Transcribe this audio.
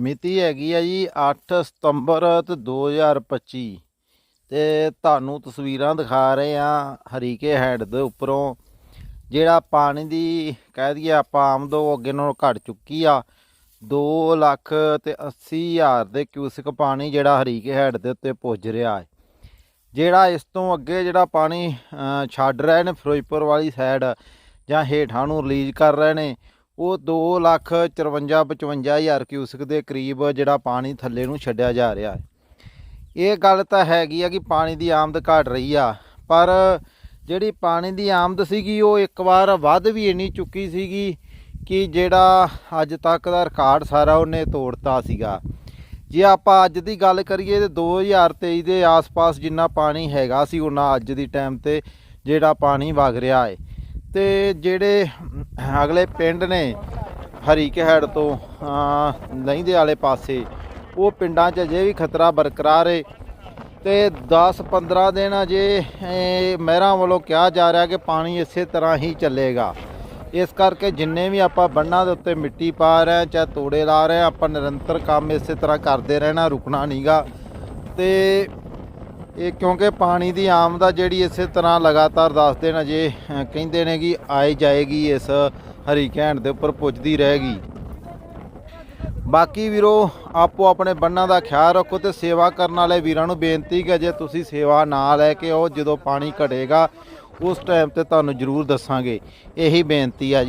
ਮਿਤੀ ਹੈਗੀ ਆ ਜੀ 8 ਸਤੰਬਰ ਤੇ 2025 ਤੇ ਤੁਹਾਨੂੰ ਤਸਵੀਰਾਂ ਦਿਖਾ ਰਹੇ ਆ ਹਰੀਕੇ ਹੈਡ ਦੇ ਉੱਪਰੋਂ, ਜਿਹੜਾ ਪਾਣੀ ਦੀ ਕਹਿ ਦਈਏ ਆਪਾਂ ਆਮਦੋ ਅੱਗੇ ਨਾਲੋਂ ਘਟ ਚੁੱਕੀ ਆ 2 ਲੱਖ ਤੇ 80 ਹਜ਼ਾਰ ਦੇ ਕਿਊਸਿਕ ਪਾਣੀ ਜਿਹੜਾ ਹਰੀਕੇ ਹੈਡ ਦੇ ਉੱਤੇ ਪੁੱਜ ਰਿਹਾ ਹੈ। ਜਿਹੜਾ ਇਸ ਤੋਂ ਅੱਗੇ ਜਿਹੜਾ ਪਾਣੀ ਛੱਡ ਰਹੇ ਨੇ ਫਿਰੋਜ਼ਪੁਰ ਵਾਲੀ ਸਾਈਡ ਜਾਂ ਹੇਠਾਂ ਨੂੰ ਰਿਲੀਜ਼ ਕਰ ਰਹੇ ਨੇ ਉਹ 2 ਲੱਖ 54 55 ਹਜ਼ਾਰ ਕਿਊਸਿਕ ਦੇ ਕਰੀਬ ਜਿਹੜਾ ਪਾਣੀ ਥੱਲੇ ਨੂੰ ਛੱਡਿਆ ਜਾ ਰਿਹਾ ਹੈ। ਇਹ ਗੱਲ ਤਾਂ ਹੈਗੀ ਆ ਕਿ ਪਾਣੀ ਦੀ ਆਮਦ ਘਟ ਰਹੀ ਆ, ਪਰ ਜਿਹੜੀ ਪਾਣੀ ਦੀ ਆਮਦ ਸੀਗੀ ਉਹ ਇੱਕ ਵਾਰ ਵੱਧ ਵੀ ਇੰਨੀ ਚੁੱਕੀ ਸੀਗੀ ਕਿ ਜਿਹੜਾ ਅੱਜ ਤੱਕ ਦਾ ਰਿਕਾਰਡ ਸਾਰਾ ਉਹਨੇ ਤੋੜਤਾ ਸੀਗਾ। ਜੇ ਆਪਾਂ ਅੱਜ ਦੀ ਗੱਲ ਕਰੀਏ ਤੇ 2023 ਦੇ ਆਸ-ਪਾਸ ਜਿੰਨਾ ਪਾਣੀ ਹੈਗਾ ਸੀ, ਉਹਨਾਂ ਅੱਜ ਦੀ ਟਾਈਮ ਤੇ ਜਿਹੜਾ ਪਾਣੀ ਵਗ ਰਿਹਾ ਹੈ। ਤੇ ਜਿਹੜੇ ਅਗਲੇ ਪਿੰਡ ਨੇ ਹਰੀਕੇ ਹੈਡ ਤੋਂ ਲਹਿੰਦੇ ਵਾਲੇ ਪਾਸੇ, ਉਹ ਪਿੰਡਾਂ 'ਚ ਅਜੇ ਵੀ ਖਤਰਾ ਬਰਕਰਾਰ ਹੈ ਤੇ 10-15 ਦਿਨ ਅਜੇ ਮਹਿਰਾਂ ਵੱਲੋਂ ਕਿਹਾ ਜਾ ਰਿਹਾ ਕਿ ਪਾਣੀ ਇਸੇ ਤਰ੍ਹਾਂ ਹੀ ਚੱਲੇਗਾ। ਇਸ ਕਰਕੇ ਜਿੰਨੇ ਵੀ ਆਪਾਂ ਬੰਨਾਂ ਦੇ ਉੱਤੇ ਮਿੱਟੀ ਪਾ ਰਹੇ ਹਾਂ, ਚਾਹੇ ਤੋੜੇ ਲਾ ਰਹੇ ਹਾਂ, ਆਪਾਂ ਨਿਰੰਤਰ ਕੰਮ ਇਸੇ ਤਰ੍ਹਾਂ ਕਰਦੇ ਰਹਿਣਾ, ਰੁਕਣਾ ਨਹੀਂਗਾ ਤੇ ਇਹ ਕਿਉਂਕਿ ਪਾਣੀ ਦੀ ਆਮਦ ਆ ਜਿਹੜੀ ਇਸੇ ਤਰ੍ਹਾਂ ਲਗਾਤਾਰ 10 ਦਿਨ ਅਜੇ ਕਹਿੰਦੇ ਨੇ ਕਿ ਆਈ ਜਾਏਗੀ ਇਸ ਹਰੀਕੈਂਡ ਦੇ ਉੱਪਰ ਪੁੱਜਦੀ ਰਹੇਗੀ। ਬਾਕੀ ਵੀਰੋ, ਆਪੋ ਆਪਣੇ ਬੰਨਾਂ ਦਾ ਖਿਆਲ ਰੱਖੋ ਤੇ ਸੇਵਾ ਕਰਨ ਵਾਲੇ ਵੀਰਾਂ ਨੂੰ ਬੇਨਤੀ ਕਿ ਜੇ ਤੁਸੀਂ ਸੇਵਾ ਨਾ ਲੈ ਕੇ ਆਓ, ਜਦੋਂ ਪਾਣੀ ਘਟੇਗਾ, ਉਸ ਟਾਈਮ ਤੇ ਤੁਹਾਨੂੰ ਜ਼ਰੂਰ ਦੱਸਾਂਗੇ। ਇਹੀ ਬੇਨਤੀ ਆ ਜੀ।